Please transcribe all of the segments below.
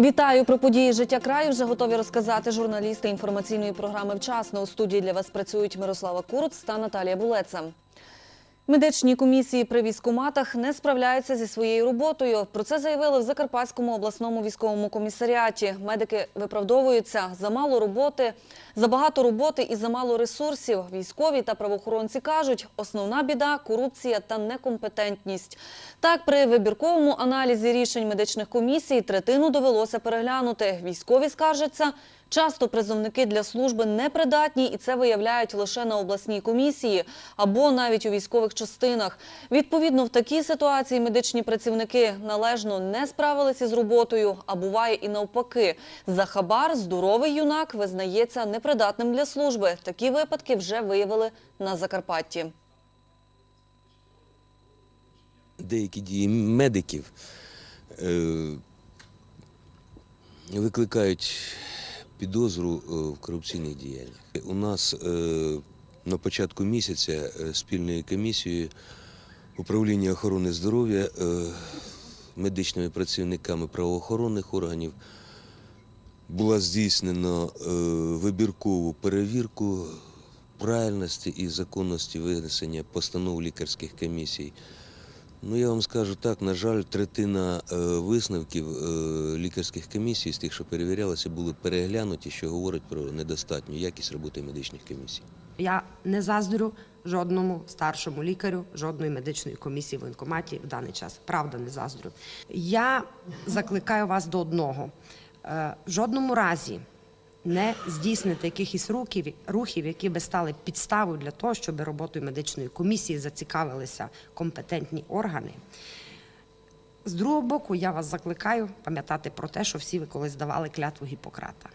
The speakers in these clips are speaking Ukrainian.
Вітаю про події життя краю. Вже готові розказати журналісти інформаційної програми Вчасно у студії для вас працюють Мирослава Куруц та Наталія Булеца. Медичні комісії при військкоматах не справляються зі своєю роботою. Про це заявили в Закарпатському обласному військовому комісаріаті. Медики виправдовуються за мало роботи, за багато роботи і за мало ресурсів. Військові та правоохоронці кажуть, основна біда корупція та некомпетентність. Так, при вибірковому аналізі рішень медичних комісій третину довелося переглянути. Військові скаржаться. Часто призовники для служби непридатні, і це виявляють лише на обласній комісії або навіть у військових частинах. Відповідно, в такій ситуації медичні працівники належно не справилися з роботою, а буває і навпаки. За хабар здоровий юнак визнається непридатним для служби. Такі випадки вже виявили на Закарпатті. деякі дії медиків е, викликають підозру е, в корупційних діяннях. У нас е, на початку місяця е, спільною комісією управління охорони здоров'я медичними працівниками правоохоронних органів була здійснена вибіркову перевірку правильності і законності винесення постанов лікарських комісій. Ну, я вам скажу так, на жаль, третина е, висновків е, лікарських комісій з тих, що перевірялися, були переглянуті, що говорить про недостатню якість роботи медичних комісій. Я не заздрю жодному старшому лікарю, жодної медичної комісії в воєнкоматі в даний час. Правда, не заздрю. Я закликаю вас до одного: Е, в жодному разі не здійснити якихось рухів, рухів, які би стали підставою для того, щоб роботою медичної комісії зацікавилися компетентні органи. З другого боку, я вас закликаю пам'ятати про те, що всі ви колись давали клятву Гіппократа.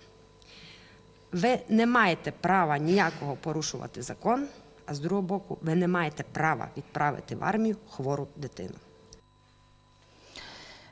Ви не маєте права ніякого порушувати закон, а з другого боку, ви не маєте права відправити в армію хвору дитину.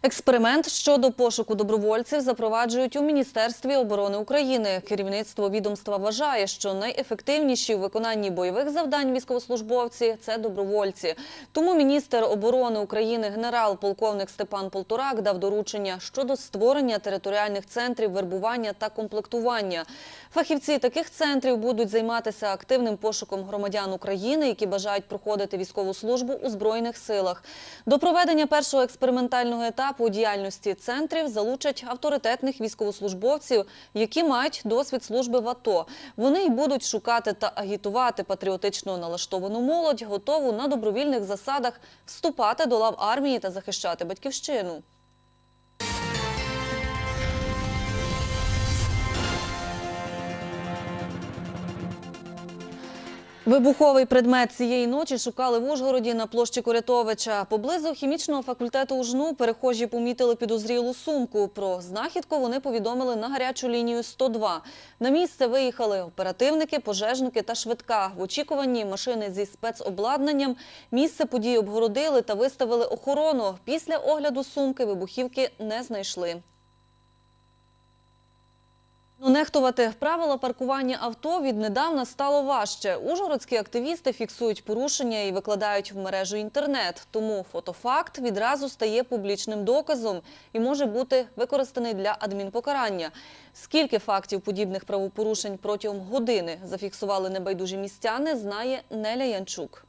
Експеримент щодо пошуку добровольців запроваджують у Міністерстві оборони України. Керівництво відомства вважає, що найефективніші у виконанні бойових завдань військовослужбовці це добровольці. Тому міністр оборони України генерал-полковник Степан Полторак дав доручення щодо створення територіальних центрів вербування та комплектування. Фахівці таких центрів будуть займатися активним пошуком громадян України, які бажають проходити військову службу у збройних силах. До проведення першого експериментального етапу діяльності центрів залучать авторитетних військовослужбовців, які мають досвід служби в АТО. Вони й будуть шукати та агітувати патріотично налаштовану молодь, готову на добровільних засадах вступати до лав армії та захищати батьківщину. Вибуховий предмет цієї ночі шукали в Ужгороді на площі Корятовича. Поблизу хімічного факультету УЖНУ перехожі помітили підозрілу сумку. Про знахідку вони повідомили на гарячу лінію 102. На місце виїхали оперативники, пожежники та швидка. В очікуванні машини зі спецобладнанням місце події обгородили та виставили охорону. Після огляду сумки вибухівки не знайшли. Ну, Нехтувати правила паркування авто віднедавна стало важче. Ужгородські активісти фіксують порушення і викладають в мережу інтернет. Тому фотофакт відразу стає публічним доказом і може бути використаний для адмінпокарання. Скільки фактів подібних правопорушень протягом години зафіксували небайдужі містяни, знає Неля Янчук.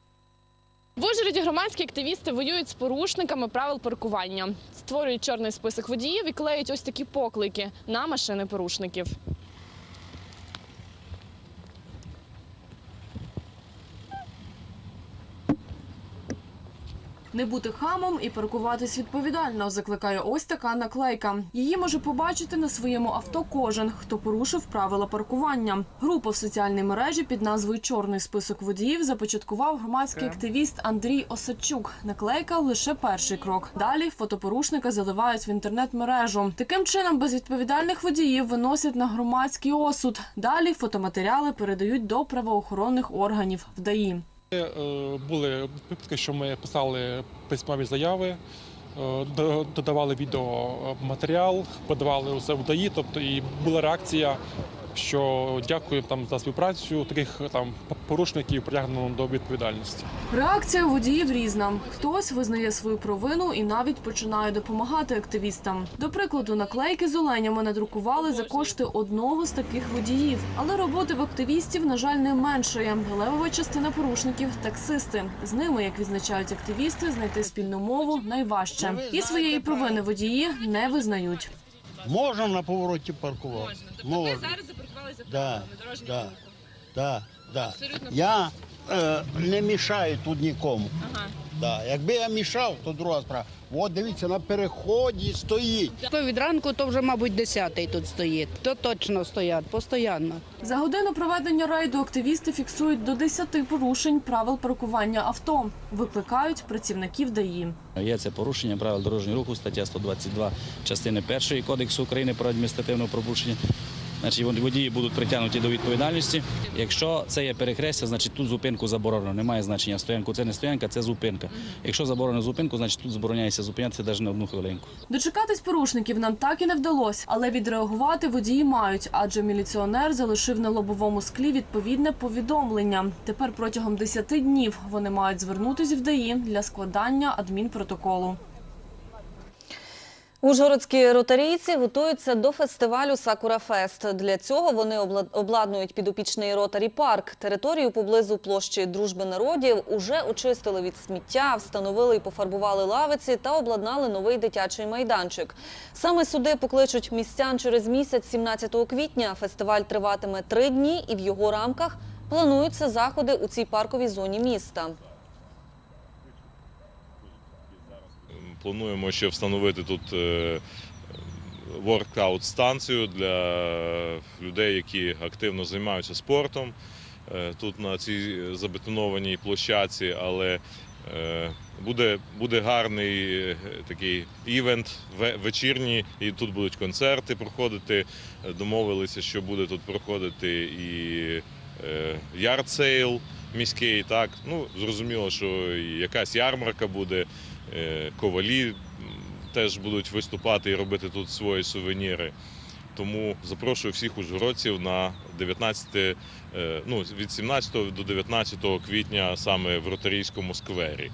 В Ужгороді громадські активісти воюють з порушниками правил паркування, створюють чорний список водіїв і клеють ось такі поклики на машини порушників. Не бути хамом і паркуватись відповідально, закликає ось така наклейка. Її може побачити на своєму авто кожен, хто порушив правила паркування. Групу в соціальній мережі під назвою Чорний список водіїв започаткував громадський активіст Андрій Осадчук. Наклейка лише перший крок. Далі фотопорушника заливають в інтернет-мережу. Таким чином, безвідповідальних водіїв виносять на громадський осуд. Далі фотоматеріали передають до правоохоронних органів в ДАІ. Е, Були випадки, що ми писали письмові заяви, е, до- додавали відеоматеріал, подавали усе в ДАІ, тобто і була реакція, що дякую там за співпрацю, таких там порушників притягнено до відповідальності. Реакція водіїв різна. Хтось визнає свою провину і навіть починає допомагати активістам. До прикладу, наклейки з оленями надрукували за кошти одного з таких водіїв. Але роботи в активістів, на жаль, не меншає. Левова частина порушників таксисти. З ними, як відзначають активісти, знайти спільну мову найважче. І своєї провини водії не визнають. Можна на повороті паркувати. Можна. Ви зараз запаркувалися Да, дорожній да, рух. Да, да. Абсолютно. Я е, не мішаю тут нікому. Ага. Да. Якби я мішав, то друга справа. От дивіться, на переході стоїть. То від ранку, то вже, мабуть, десятий тут стоїть. То точно стоять, постійно. За годину проведення рейду активісти фіксують до 10 порушень правил паркування авто. Викликають працівників ДАІ. Є це порушення правил дорожнього руху, стаття 122 частини 1 Кодексу України про адміністративне пропущення. Значить, вод- водії будуть притягнуті до відповідальності. Якщо це є перехрестя, значить тут зупинку заборонено. Немає значення стоянку. Це не стоянка, це зупинка. Якщо заборонено зупинку, значить тут забороняється зупинятися навіть на одну хвилинку. Дочекатись порушників нам так і не вдалося, але відреагувати водії мають, адже міліціонер залишив на лобовому склі відповідне повідомлення. Тепер протягом 10 днів вони мають звернутися в ДАІ для складання адмінпротоколу. Ужгородські ротарійці готуються до фестивалю Сакура Фест. Для цього вони обла- обладнують підопічний ротарі парк. Територію поблизу площі Дружби народів уже очистили від сміття, встановили і пофарбували лавиці та обладнали новий дитячий майданчик. Саме сюди покличуть містян через місяць, 17 квітня. Фестиваль триватиме три дні, і в його рамках плануються заходи у цій парковій зоні міста. Плануємо ще встановити тут е, воркаут-станцію для людей, які активно займаються спортом. Е, Тут на цій забетонованій площадці, але е, буде, буде гарний е, такий івент вечірній, і тут будуть концерти проходити. Е, Домовилися, що буде тут проходити і е, ярд-сейл міський. Так, ну зрозуміло, що якась ярмарка буде. Е, ковалі теж будуть виступати і робити тут свої сувеніри. Тому запрошую всіх ужгородців на 19, е, ну, від 17 до 19 квітня саме в Ротарійському сквері.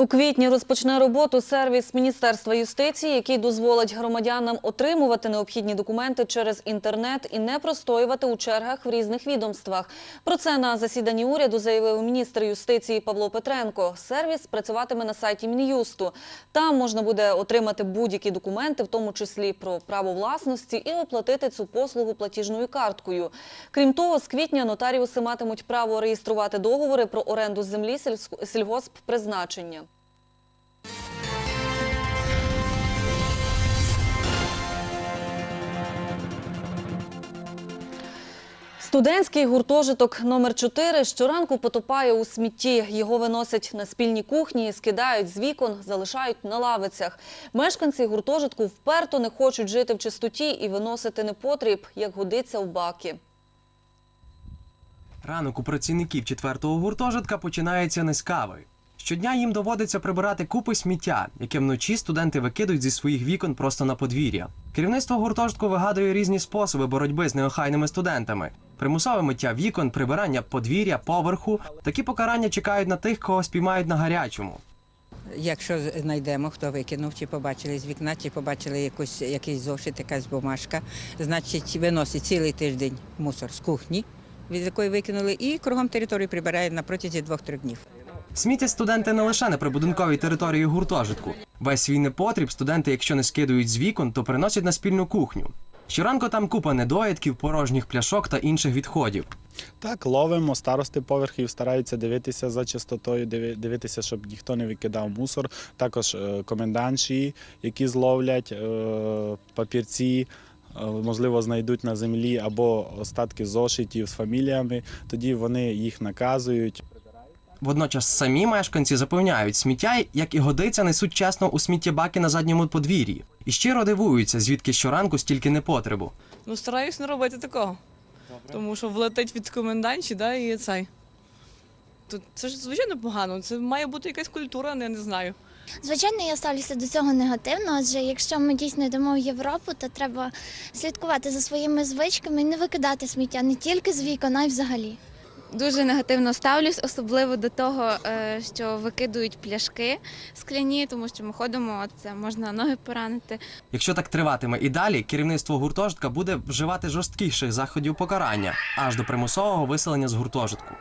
У квітні розпочне роботу сервіс Міністерства юстиції, який дозволить громадянам отримувати необхідні документи через інтернет і не простоювати у чергах в різних відомствах. Про це на засіданні уряду заявив міністр юстиції Павло Петренко. Сервіс працюватиме на сайті Мін'юсту. Там можна буде отримати будь-які документи, в тому числі про право власності, і оплатити цю послугу платіжною карткою. Крім того, з квітня нотаріуси матимуть право реєструвати договори про оренду землі сільсько- сільгосппризначення. Студентський гуртожиток номер 4 щоранку потопає у смітті. Його виносять на спільні кухні, скидають з вікон, залишають на лавицях. Мешканці гуртожитку вперто не хочуть жити в чистоті і виносити непотріб, як годиться в баки. Ранок у працівників четвертого гуртожитка починається не з кави. Щодня їм доводиться прибирати купи сміття, яке вночі студенти викидують зі своїх вікон просто на подвір'я. Керівництво гуртожитку вигадує різні способи боротьби з неохайними студентами: примусове миття вікон, прибирання подвір'я, поверху. Такі покарання чекають на тих, кого спіймають на гарячому. Якщо знайдемо, хто викинув, чи побачили з вікна, чи побачили якусь, якийсь зошит, якась бумажка, значить виносить цілий тиждень мусор з кухні, від якої викинули, і кругом території прибирає на протязі двох-трьох днів. Смітять студенти не лише на прибудинковій території гуртожитку. Весь свій непотріб студенти, якщо не скидують з вікон, то приносять на спільну кухню. Щоранку там купа недоїдків, порожніх пляшок та інших відходів. Так, ловимо, старости поверхів стараються дивитися за чистотою, диви- дивитися, щоб ніхто не викидав мусор. Також е, комендантші, які зловлять е, папірці, е, можливо, знайдуть на землі або остатки зошитів з фаміліями, тоді вони їх наказують. Водночас самі мешканці запевняють, сміття, як і годиться, несуть чесно у сміттєбаки на задньому подвір'ї. І щиро дивуються, звідки щоранку стільки непотребу. Ну, стараюсь не робити такого. Тому що влетить від комендантші, да, і цей. То це ж звичайно погано. Це має бути якась культура, я не знаю. Звичайно, я ставлюся до цього негативно, адже якщо ми дійсно йдемо в Європу, то треба слідкувати за своїми звичками і не викидати сміття не тільки з вікон, а й взагалі. Дуже негативно ставлюсь, особливо до того, е, що викидують пляшки скляні, тому що ми ходимо, це можна ноги поранити. Якщо так триватиме і далі, керівництво гуртожитка буде вживати жорсткіших заходів покарання аж до примусового виселення з гуртожитку.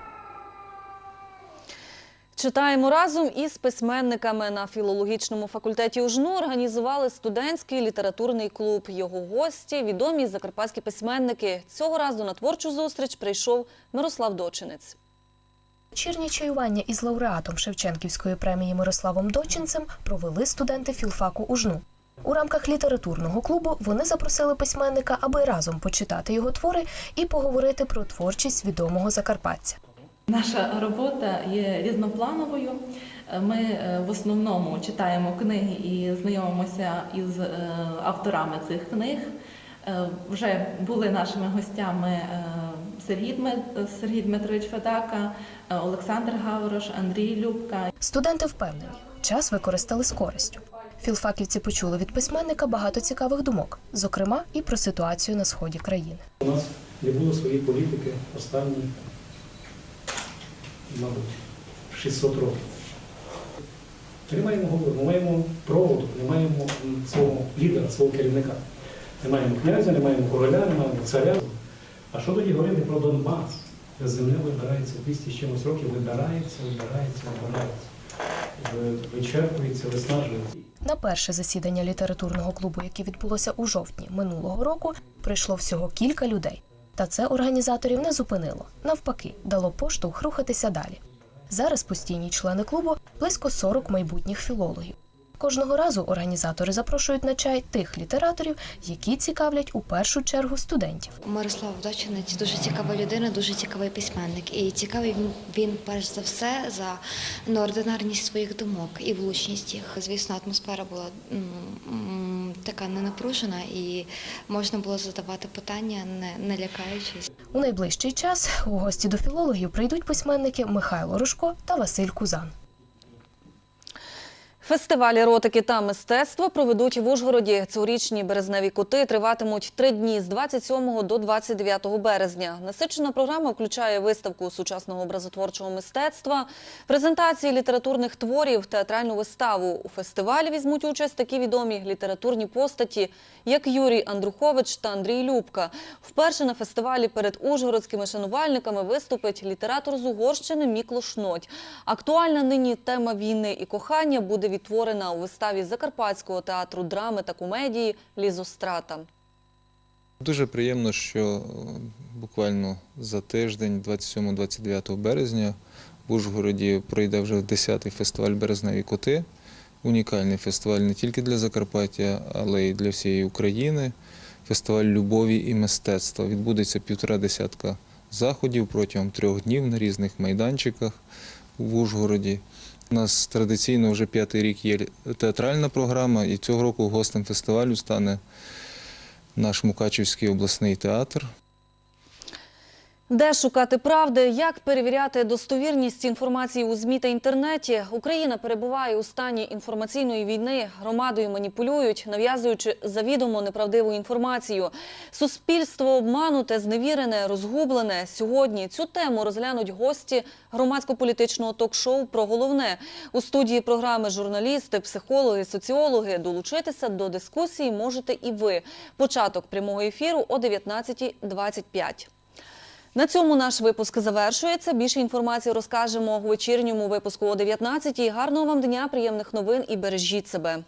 Читаємо разом із письменниками на філологічному факультеті УЖНУ організували студентський літературний клуб. Його гості відомі закарпатські письменники. Цього разу на творчу зустріч прийшов Мирослав Дочинець. Вечірнє чаювання із лауреатом Шевченківської премії Мирославом Дочинцем провели студенти філфаку УЖНУ. У рамках літературного клубу вони запросили письменника, аби разом почитати його твори і поговорити про творчість відомого закарпатця. Наша робота є різноплановою. Ми е, в основному читаємо книги і знайомимося із е, авторами цих книг. Е, Вже були нашими гостями е, Сергій Дмит- Сергій Дмитрович Федака, е, Олександр Гаврош, Андрій Любка. Студенти впевнені, час використали з користю. Філфаківці почули від письменника багато цікавих думок, зокрема і про ситуацію на сході країни. У нас не було своєї політики останні, мабуть, 600 років. Ми маємо говору, ми маємо проводу, не маємо свого лідера, свого керівника. Не маємо князя, не маємо короля, не маємо царя. А що тоді говорити про Донбас, земля вибирається 200 з чимось років, вибирається, вибирається, вибирається, вичерпується, виснажується. На перше засідання літературного клубу, яке відбулося у жовтні минулого року, прийшло всього кілька людей. Та це організаторів не зупинило. Навпаки, дало поштовх рухатися далі. Зараз постійні члени клубу близько 40 майбутніх філологів. Кожного разу організатори запрошують на чай тих літераторів, які цікавлять у першу чергу студентів. Мирослав Дочинець дуже цікава людина, дуже цікавий письменник. І цікавий він, він перш за все за неординарність своїх думок і влучність їх. Звісно, атмосфера була м, така ненапружена, і можна було задавати питання, не, не лякаючись. У найближчий час у гості до філологів прийдуть письменники Михайло Рожко та Василь Кузан. Фестиваль еротики та мистецтва проведуть в Ужгороді. Цьогорічні березневі кути триватимуть три дні з 27 до 29 березня. Насичена програма включає виставку сучасного образотворчого мистецтва, презентації літературних творів, театральну виставу. У фестивалі візьмуть участь такі відомі літературні постаті, як Юрій Андрухович та Андрій Любка. Вперше на фестивалі перед ужгородськими шанувальниками виступить літератор з Угорщини Міклош Ноть. Актуальна нині тема війни і кохання буде відтворена у виставі Закарпатського театру драми та комедії Лізострата. Дуже приємно, що е, буквально за тиждень, 27-29 березня, в Ужгороді пройде вже 10-й фестиваль Березневі коти. Унікальний фестиваль не тільки для Закарпаття, але й для всієї України. Фестиваль любові і мистецтва. Відбудеться півтора десятка заходів протягом трьох днів на різних майданчиках в Ужгороді. У нас традиційно вже п'ятий рік є театральна програма, і цього року гостем фестивалю стане наш Мукачівський обласний театр. Де шукати правди, як перевіряти достовірність інформації у ЗМІ та інтернеті? Україна перебуває у стані інформаційної війни. Громадою маніпулюють, нав'язуючи завідомо неправдиву інформацію. Суспільство обмануте, зневірене, розгублене. Сьогодні цю тему розглянуть гості громадсько-політичного ток-шоу про головне. У студії програми журналісти, психологи, соціологи. Долучитися до дискусії можете і ви. Початок прямого ефіру о 19.25. На цьому наш випуск завершується. Більше інформації розкажемо у вечірньому випуску о 19-й. Гарного вам дня, приємних новин і бережіть себе.